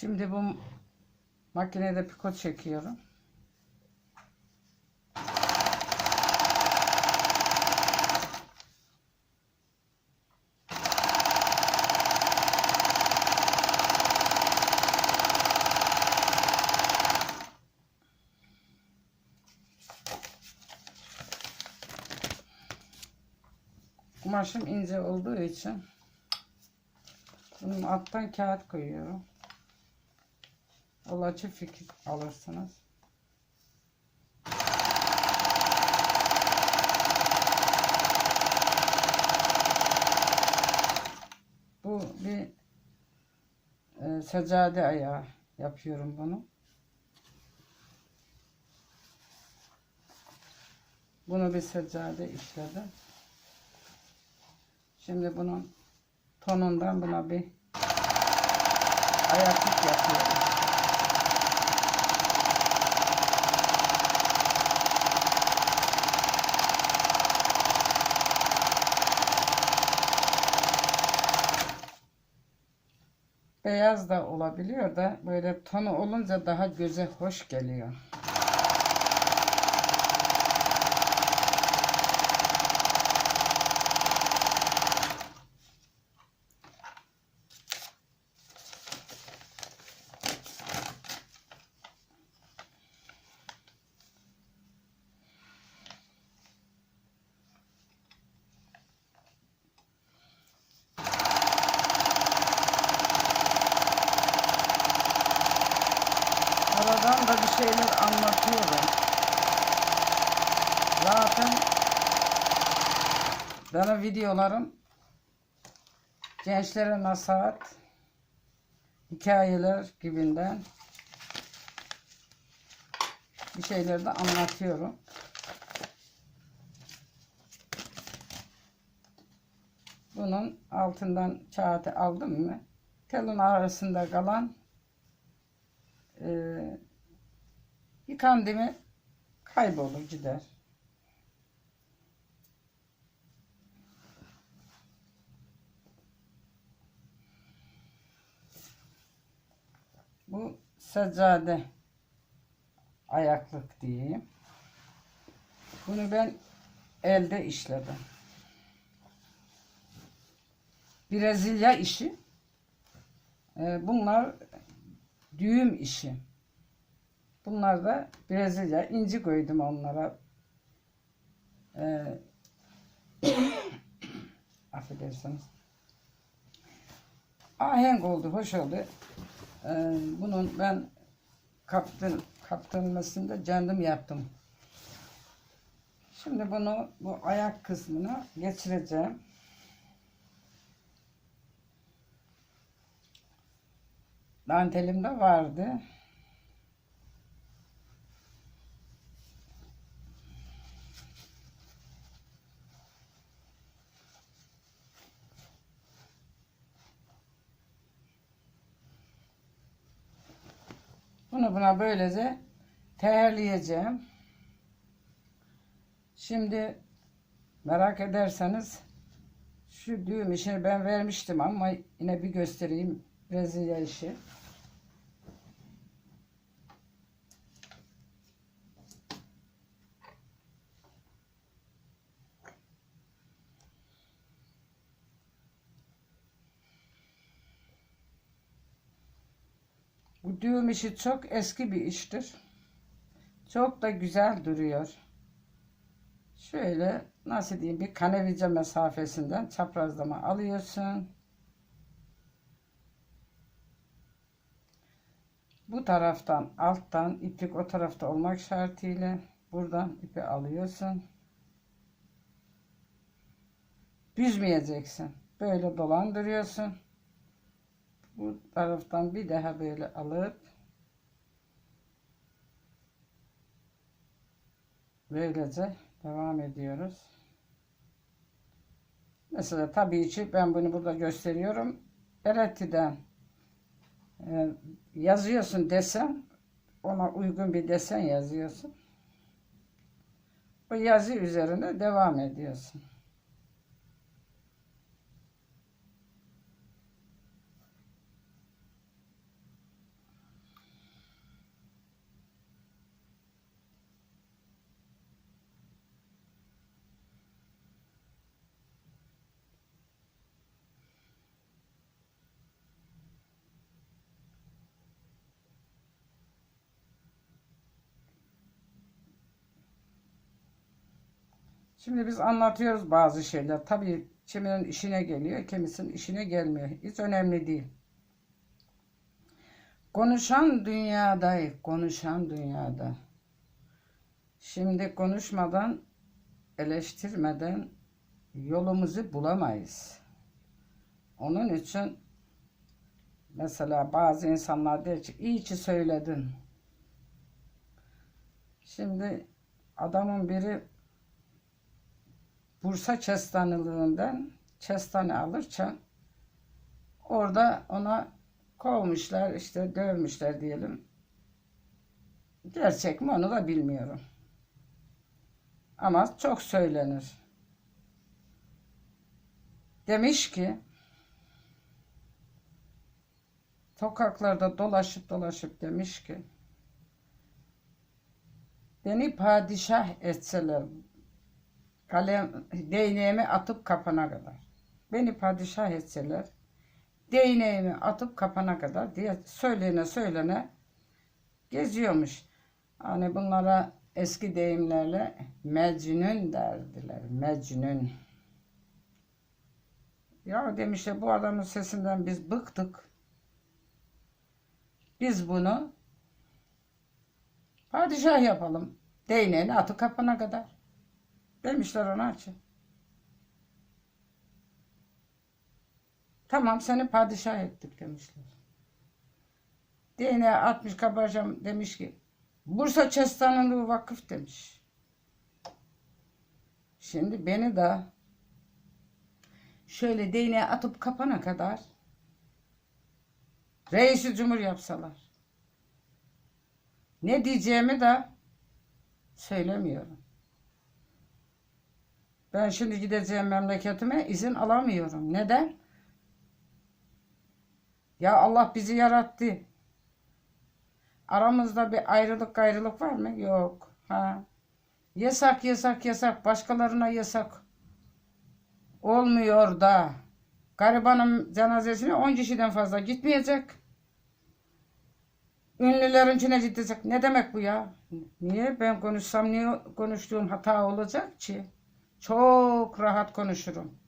Şimdi bu makinede piko çekiyorum. Kumaşım ince olduğu için bunun alttan kağıt koyuyorum. Olaçı fikir alırsınız. Bu bir e, seccade ayağı yapıyorum bunu. Bunu bir seccade işledim. Şimdi bunun tonundan buna bir ayaklık yapıyorum. Beyaz da olabiliyor da böyle tonu olunca daha göze hoş geliyor. Da bir şeyler anlatıyorum. Zaten benim videolarım gençlere nasihat, hikayeler gibinden bir şeyler de anlatıyorum. Bunun altından kağıtı aldım mı? Telin arasında kalan yıkandı mı kaybolur gider. Bu seccade ayaklık diyeyim. Bunu ben elde işledim. Brezilya işi. E, bunlar düğüm işi. Bunlar da Brezilya. inci koydum onlara. Ee, affedersiniz. Ahenk oldu, hoş oldu. Ee, bunun ben kaptır, kaptırmasını da kendim yaptım. Şimdi bunu bu ayak kısmına geçireceğim. Dantelim de vardı. Bunu buna böylece teherleyeceğim. Şimdi merak ederseniz şu düğüm işini ben vermiştim ama yine bir göstereyim Brezilya işi. Düğüm işi çok eski bir iştir. Çok da güzel duruyor. Şöyle nasıl diyeyim bir kanevice mesafesinden çaprazlama alıyorsun. Bu taraftan alttan iplik o tarafta olmak şartıyla buradan ipi alıyorsun. Büzmeyeceksin. Böyle dolandırıyorsun. Bu taraftan bir daha böyle alıp böylece devam ediyoruz. Mesela tabii ki ben bunu burada gösteriyorum. Eretti'den e, yazıyorsun desen ona uygun bir desen yazıyorsun. O yazı üzerinde devam ediyorsun. Şimdi biz anlatıyoruz bazı şeyler. Tabii kiminin işine geliyor, kimisinin işine gelmiyor. Hiç önemli değil. Konuşan dünyada, konuşan dünyada. Şimdi konuşmadan, eleştirmeden yolumuzu bulamayız. Onun için mesela bazı insanlar der ki iyi ki söyledin. Şimdi adamın biri Bursa Kestanelığından kestane alırken orada ona kovmuşlar işte dövmüşler diyelim. Gerçek mi onu da bilmiyorum. Ama çok söylenir. Demiş ki sokaklarda dolaşıp dolaşıp demiş ki beni padişah etseler kalem değneğimi atıp kapana kadar beni padişah etseler değneğimi atıp kapana kadar diye söylene söylene geziyormuş. Hani bunlara eski deyimlerle mecnun derdiler. Mecnun. Ya demişler bu adamın sesinden biz bıktık. Biz bunu padişah yapalım. Değneğini atı kapına kadar. Demişler ona için. Tamam seni padişah ettik demişler. Değneğe atmış kabarcam demiş ki Bursa Çestanlığı Vakıf demiş. Şimdi beni de şöyle değneğe atıp kapana kadar reisi cumhur yapsalar. Ne diyeceğimi de söylemiyorum. Ben şimdi gideceğim memleketime izin alamıyorum. Neden? Ya Allah bizi yarattı. Aramızda bir ayrılık gayrılık var mı? Yok. Ha. Yasak yasak yasak. Başkalarına yasak. Olmuyor da. Garibanın cenazesine 10 kişiden fazla gitmeyecek. Ünlülerin içine gidecek. Ne demek bu ya? Niye ben konuşsam niye konuştuğum hata olacak ki? Çok rahat konuşurum.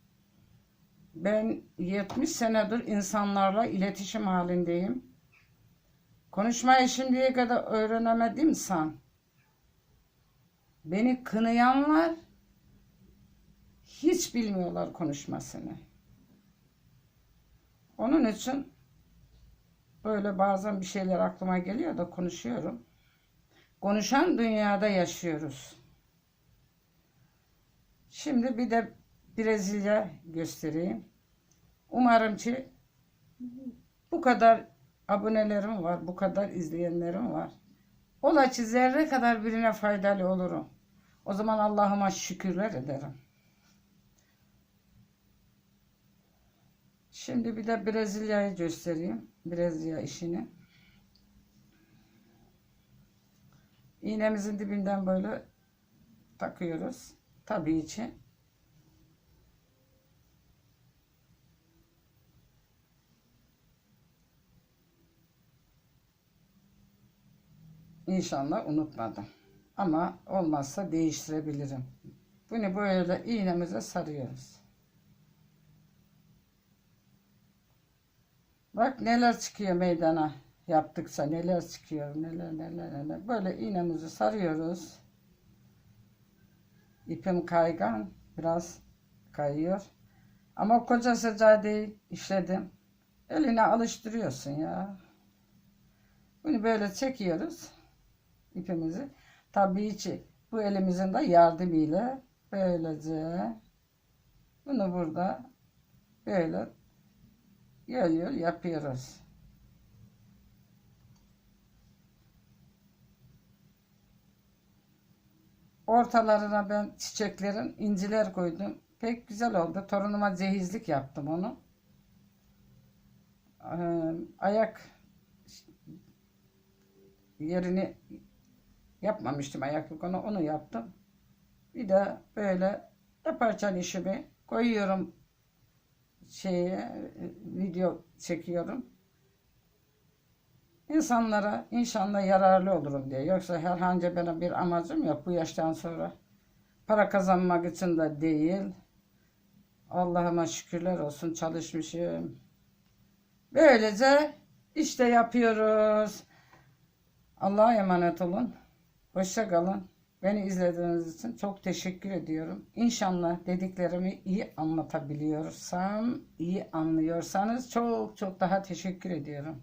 Ben 70 senedir insanlarla iletişim halindeyim. Konuşmayı şimdiye kadar öğrenemedimsem beni kınayanlar hiç bilmiyorlar konuşmasını. Onun için böyle bazen bir şeyler aklıma geliyor da konuşuyorum. Konuşan dünyada yaşıyoruz. Şimdi bir de Brezilya göstereyim. Umarım ki bu kadar abonelerim var, bu kadar izleyenlerim var. Ola ki zerre kadar birine faydalı olurum. O zaman Allah'ıma şükürler ederim. Şimdi bir de Brezilya'yı göstereyim. Brezilya işini. İğnemizin dibinden böyle takıyoruz. Tabii ki. İnşallah unutmadım. Ama olmazsa değiştirebilirim. Bunu böyle iğnemize sarıyoruz. Bak neler çıkıyor meydana yaptıkça neler çıkıyor neler neler neler. Böyle iğnemizi sarıyoruz. İpim kaygan biraz kayıyor. Ama koca sıcağı değil işledim. Eline alıştırıyorsun ya. Bunu böyle çekiyoruz ipimizi. Tabii ki bu elimizin de yardımıyla böylece bunu burada böyle yol yapıyoruz. Ortalarına ben çiçeklerin inciler koydum. Pek güzel oldu. Torunuma cehizlik yaptım onu. Ee, ayak yerini yapmamıştım ayaklık onu onu yaptım. Bir de böyle yaparken işimi koyuyorum şeye video çekiyorum. İnsanlara inşallah yararlı olurum diye. Yoksa herhangi benim bir amacım yok bu yaştan sonra. Para kazanmak için de değil. Allah'ıma şükürler olsun çalışmışım. Böylece işte yapıyoruz. Allah'a emanet olun. Hoşça kalın. Beni izlediğiniz için çok teşekkür ediyorum. İnşallah dediklerimi iyi anlatabiliyorsam, iyi anlıyorsanız çok çok daha teşekkür ediyorum.